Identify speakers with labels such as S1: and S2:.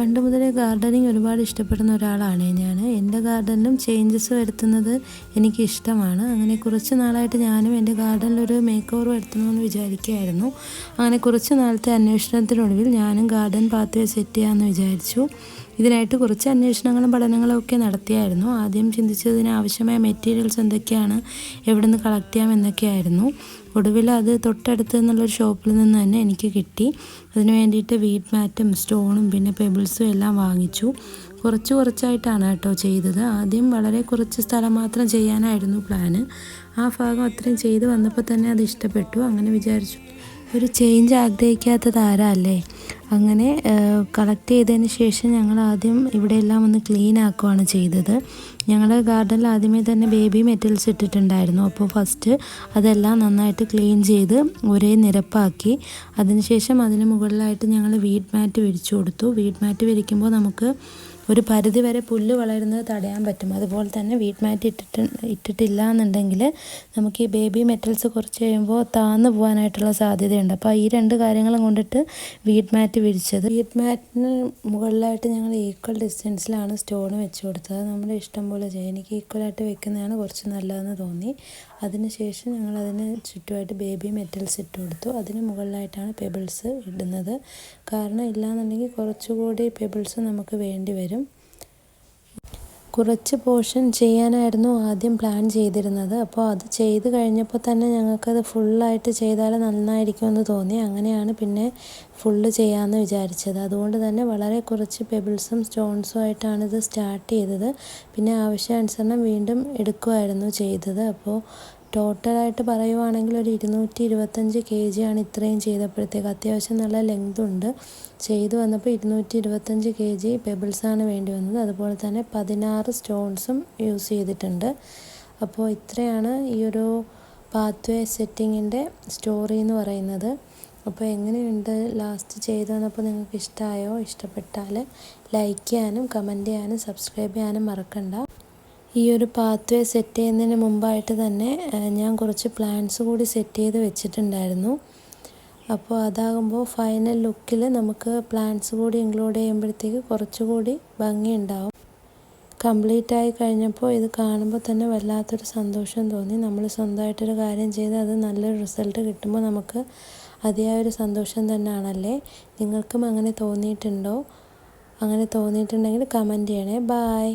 S1: പണ്ട് മുതലേ ഗാർഡനിങ് ഒരുപാട് ഇഷ്ടപ്പെടുന്ന ഒരാളാണ് ഞാൻ. എന്റെ ഗാർഡനിലും ചേഞ്ചസ് വരുത്തുന്നത് എനിക്ക് ഇഷ്ടമാണ് അങ്ങനെ കുറച്ച് നാളായിട്ട് ഞാനും എന്റെ ഗാർഡനിലൊരു മേക്ക് ഓവർ വരുത്തണമെന്ന് വിചാരിക്കുകയായിരുന്നു. അങ്ങനെ കുറച്ച് നാളത്തെ അന്വേഷണത്തിനൊടുവിൽ ഞാനും ഗാർഡൻ പാത്വേ സെറ്റ് ചെയ്യാമെന്ന് വിചാരിച്ചു. ഇതിനായിട്ട് കുറച്ച് അന്വേഷണങ്ങളും പഠനങ്ങളും ഒക്കെ നടത്തിയായിരുന്നു. ആദ്യം ചിന്തിച്ചതിന് ആവശ്യമായ മെറ്റീരിയൽസ് എന്തൊക്കെയാണ് എവിടെ നിന്ന് കളക്ട് ചെയ്യാം എന്നൊക്കെയായിരുന്നു. ഒടുവിൽ അത് തൊട്ടടുത്ത് നിന്നുള്ളൊരു ഷോപ്പിൽ നിന്ന് തന്നെ എനിക്ക് കിട്ടി. അതിന് വേണ്ടിയിട്ട് വീറ്റ് മാറ്റും സ്റ്റോണും പിന്നെ പെബിൾസും എല്ലാം വാങ്ങിച്ചു. കുറച്ച് കുറച്ചായിട്ടാണ് കേട്ടോ ചെയ്തത്. ആദ്യം വളരെ കുറച്ച് സ്ഥലം മാത്രം ചെയ്യാനായിരുന്നു പ്ലാന് ആ ഭാഗം അത്രയും ചെയ്ത് വന്നപ്പോൾ തന്നെ അത് ഇഷ്ടപ്പെട്ടു. അങ്ങനെ വിചാരിച്ചു. ഒരു ചേഞ്ച് ആഗ്രഹിക്കാത്തത് ആരാ അല്ലേ? അങ്ങനെ കളക്ട് ചെയ്തതിന് ശേഷം ഞങ്ങൾ ആദ്യം ഇവിടെ എല്ലാം ഒന്ന് ക്ലീൻ ആക്കുകയാണ് ചെയ്തത്. ഞങ്ങളുടെ ഗാർഡനിൽ ആദ്യമേ തന്നെ ബേബി മെറ്റൽസ് ഇട്ടിട്ടുണ്ടായിരുന്നു. അപ്പോൾ ഫസ്റ്റ് അതെല്ലാം നന്നായിട്ട് ക്ലീൻ ചെയ്ത് ഒരേ നിരപ്പാക്കി. അതിനുശേഷം അതിന് മുകളിലായിട്ട് ഞങ്ങൾ വീഡ് മാറ്റ് വിരിച്ചു കൊടുത്തു. വീഡ് മാറ്റ് വിരിക്കുമ്പോൾ നമുക്ക് ഒരു പരിധി വരെ പുല്ല് വളരുന്നത് തടയാൻ പറ്റും. അതുപോലെ തന്നെ വീട്ട് മാറ്റ് ഇട്ടിട്ട് ഇട്ടിട്ടില്ല എന്നുണ്ടെങ്കിൽ നമുക്ക് ഈ ബേബി മെറ്റൽസ് കുറച്ച് കഴിയുമ്പോൾ താന്ന് പോകാനായിട്ടുള്ള സാധ്യതയുണ്ട്. അപ്പോൾ ഈ രണ്ട് കാര്യങ്ങളും കൊണ്ടിട്ട് വീട്ട് മാറ്റ് വിരിച്ചത്. വീട്ട് മാറ്റിന് മുകളിലായിട്ട് ഞങ്ങൾ ഈക്വൽ ഡിസ്റ്റൻസിലാണ് സ്റ്റോൺ വെച്ച് കൊടുത്തത്. നമ്മുടെ ഇഷ്ടം പോലെ ചെയ്യാം. എനിക്ക് ഈക്വലായിട്ട് വെക്കുന്നതാണ് കുറച്ച് നല്ലതെന്ന് തോന്നി. അതിനുശേഷം ഞങ്ങൾ അതിന് ചുറ്റുമായിട്ട് ബേബി മെറ്റൽസ് ഇട്ട് കൊടുത്തു. അതിന് മുകളിലായിട്ടാണ് പെബിൾസ് ഇടുന്നത്. കാരണം ഇല്ലാന്നുണ്ടെങ്കിൽ കുറച്ചുകൂടി പെബിൾസ് നമുക്ക് വേണ്ടി വരും. കുറച്ച് പോർഷൻ ചെയ്യാനായിരുന്നു ആദ്യം പ്ലാൻ ചെയ്തിരുന്നത്. അപ്പോൾ അത് ചെയ്ത് കഴിഞ്ഞപ്പോൾ തന്നെ ഞങ്ങൾക്കത് ഫുള്ളായിട്ട് ചെയ്താൽ നന്നായിരിക്കുമെന്ന് തോന്നി. അങ്ങനെയാണ് പിന്നെ ഫുള്ള് ചെയ്യാമെന്ന് വിചാരിച്ചത്. അതുകൊണ്ട് തന്നെ വളരെ കുറച്ച് പെബിൾസും സ്റ്റോൺസും ആയിട്ടാണ് ഇത് സ്റ്റാർട്ട് ചെയ്തത്. പിന്നെ ആവശ്യാനുസരണം വീണ്ടും എടുക്കുമായിരുന്നു ചെയ്തത്. അപ്പോൾ ടോട്ടലായിട്ട് പറയുവാണെങ്കിൽ ഒരു ഇരുന്നൂറ്റി ഇരുപത്തഞ്ച് കെ ജിയാണ് ഇത്രയും ചെയ്തപ്പോഴത്തേക്ക്. അത്യാവശ്യം നല്ല ലെങ്ത് ഉണ്ട്. ചെയ്തു വന്നപ്പോൾ ഇരുന്നൂറ്റി ഇരുപത്തഞ്ച് കെ ജി പെബിൾസാണ് വേണ്ടി വന്നത്. അതുപോലെ തന്നെ പതിനാറ് സ്റ്റോൺസും യൂസ് ചെയ്തിട്ടുണ്ട്. അപ്പോൾ ഇത്രയാണ് ഈ ഒരു പാത്വേ സെറ്റിങ്ങിന്റെ സ്റ്റോറി എന്ന് പറയുന്നത്. അപ്പോൾ എങ്ങനെയുണ്ട്? ലാസ്റ്റ് ചെയ്തു വന്നപ്പോൾ നിങ്ങൾക്ക് ഇഷ്ടമായോ ഇഷ്ടപ്പെട്ടാൽ ലൈക്ക് ചെയ്യാനും കമന്റ് ചെയ്യാനും സബ്സ്ക്രൈബ് ചെയ്യാനും മറക്കണ്ട. ഈ ഒരു പാത്വേ സെറ്റ് ചെയ്യുന്നതിന് മുമ്പായിട്ട് തന്നെ ഞാൻ കുറച്ച് പ്ലാന്റ്സ് കൂടി സെറ്റ് ചെയ്ത് വെച്ചിട്ടുണ്ടായിരുന്നു. അപ്പോൾ അതാകുമ്പോൾ ഫൈനൽ ലുക്കിൽ നമുക്ക് പ്ലാന്റ്സ് കൂടി ഇൻക്ലൂഡ് ചെയ്യുമ്പോഴത്തേക്ക് കുറച്ചുകൂടി ഭംഗിയുണ്ടാവും. കംപ്ലീറ്റ് ആയി കഴിഞ്ഞപ്പോൾ ഇത് കാണുമ്പോൾ തന്നെ വല്ലാത്തൊരു സന്തോഷം തോന്നി. നമ്മൾ സ്വന്തമായിട്ടൊരു കാര്യം ചെയ്ത് അത് നല്ലൊരു റിസൾട്ട് കിട്ടുമ്പോൾ നമുക്ക് അതിയായൊരു സന്തോഷം തന്നെയാണല്ലേ നിങ്ങൾക്കും അങ്ങനെ തോന്നിയിട്ടുണ്ടോ? അങ്ങനെ തോന്നിയിട്ടുണ്ടെങ്കിൽ കമന്റ് ചെയ്യണേ. ബായ്